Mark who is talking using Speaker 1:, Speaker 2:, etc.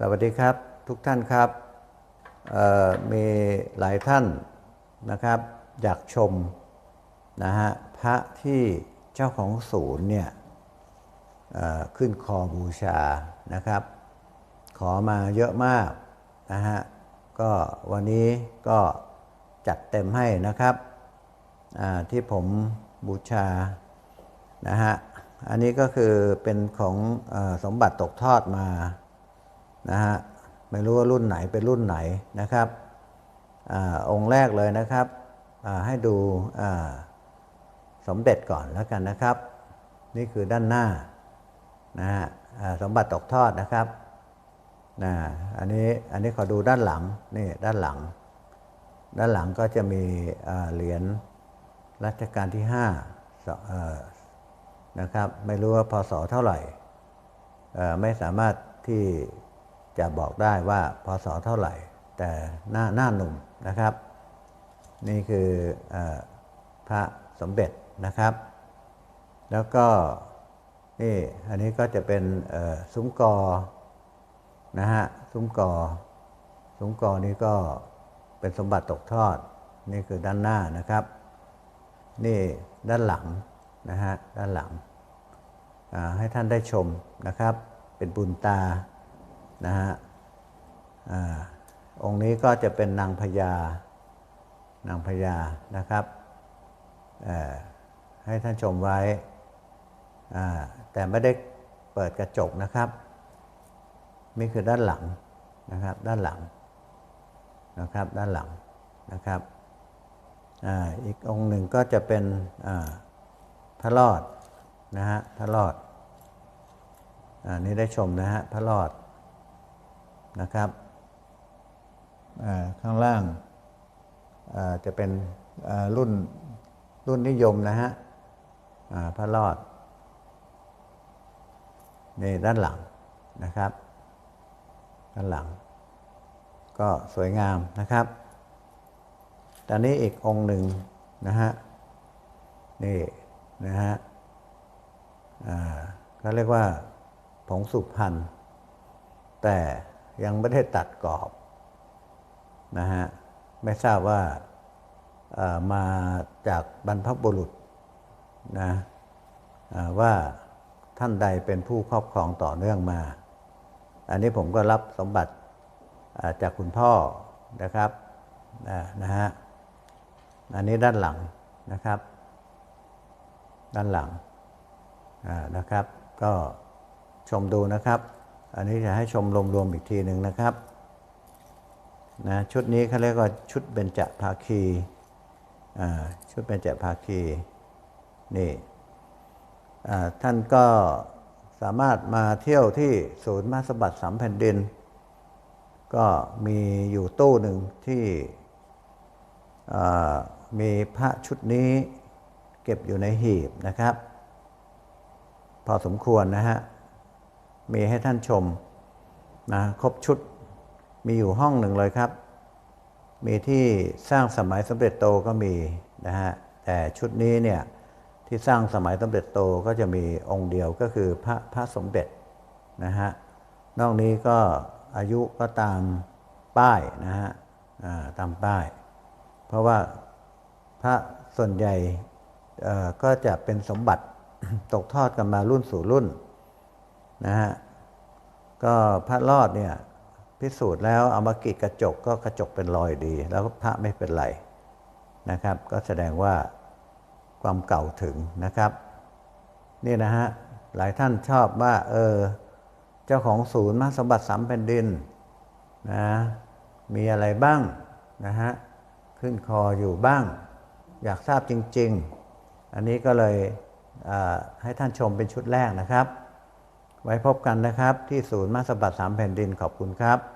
Speaker 1: สวัสดีครับทุกท่านครับมีหลายท่านนะครับอยากชมนะฮะพระที่เจ้าของศูนย์เนี่ยขึ้นคอบูชานะครับ ขอมาเยอะมากนะฮะก็วันนี้ก็จัดเต็มให้นะครับที่ผมบูชานะฮะอันนี้ก็คือเป็นของอสมบัติตกทอดมา นะฮะไม่รู้ว่ารุ่นไหนเป็นรุ่นไหนนะครับอองค์แรกเลยนะครับให้ดูสมเด็จก่อนแล้วกันนะครับ นี่คือด้านหน้านะฮะสมบัติตกทอดนะครับนะอันนี้อันนี้ขอดูด้านหลังนี่ด้านหลัง ด้านหลังก็จะมีเหรียญรัชกาลที่5นะครับ ไม่รู้ว่าพศเท่าไหร่ไม่สามารถที่ จะบอกได้ว่าพศเท่าไหร่ แต่หน้าหน้าหนุ่มนะครับ นี่คืออพระสมเด็จนะครับ แล้วก็นี่อันนี้ก็จะเป็นเอ่อซุ้มกอนะฮะซุ้มกอซุ้มกอนี้ก็เป็นสมบัติตกทอด นี่คือด้านหน้านะครับ นี่ด้านหลังนะฮะด้านหลังให้ท่านได้ชมนะครับ เป็นบุญตา นะฮะองค์นี้ก็จะเป็นนางพญานางพญานะครับให้ท่านชมไว้ แต่ไม่ได้เปิดกระจกนะครับนี่คือด้านหลังนะครับ ด้านหลังนะครับ ด้านหลังนะครับออีกองค์หนึ่งก็จะเป็นพระรอดนะฮะพระรอดอันนี้ได้ชมนะฮะพระรอด นะครับข้างล่างจะเป็นรุ่นรุ่นนิยมนะฮะพระรอดนี่ด้านหลังนะครับ ด้านหลัง ก็สวยงามนะครับตอนนี้อีกองหนึ่งนะฮะนี่นะฮะเขาเรียกว่าผงสุพรรณแต่ ยังไม่ได้ตัดกรอบนะฮะไม่ทราบว่ามาจากบรรพบุรุษนะว่าท่านใดเป็นผู้ครอบครองต่อเนื่องมา อันนี้ผมก็รับสมบัติาจากคุณพ่อนะครับนะฮะอันนี้ด้านหลังนะครับ ด้านหลังนะครับ ก็ชมดูนะครับ อันนี้จะให้ชมรวมๆอีกทีหนึ่งนะครับนะชุดนี้เขาเรียกว่าชุดเบญจภาคีชุดเบญจภาคีนี่ท่านก็สามารถมาเที่ยวที่ศูนย์มาสบัติสามแผ่นดิน ก็มีอยู่ตู้หนึ่งที่มีพระชุดนี้เก็บอยู่ในหีบนะครับ พอสมควรนะฮะ มีให้ท่านชมนะครบชุดมีอยู่ห้องหนึ่งเลยครับ มีที่สร้างสมัยสมเด็จโตก็มีนะฮะแต่ชุดนี้เนี่ยที่สร้างสมัยสมเด็จโตก็จะมีองค์เดียวก็คือพระพระสมเด็จนะฮะนอกนี้ก็อายุก็ตามป้ายนะฮะตามป้าย เพราะว่าพระส่วนใหญ่ก็จะเป็นสมบัติตกทอดกันมารุ่นสู่รุ่น นะฮะก็พระรอดเนี่ยพิสูจน์แล้วเอามากรีดกระจกก็กระจกเป็นรอยดี แล้วพระไม่เป็นไรนะครับ ก็แสดงว่าความเก่าถึงนะครับนี่นะฮะหลายท่านชอบว่าเออเจ้าของศูนย์มหาสมบัติสามแผ่นดินนะมีอะไรบ้างนะฮะขึ้นคออยู่บ้าง อยากทราบจริง ๆ อันนี้ก็เลยให้ท่านชมเป็นชุดแรกนะครับ ไว้พบกันนะครับ ที่ศูนย์มาสบัตสามแผ่นดินขอบคุณครับ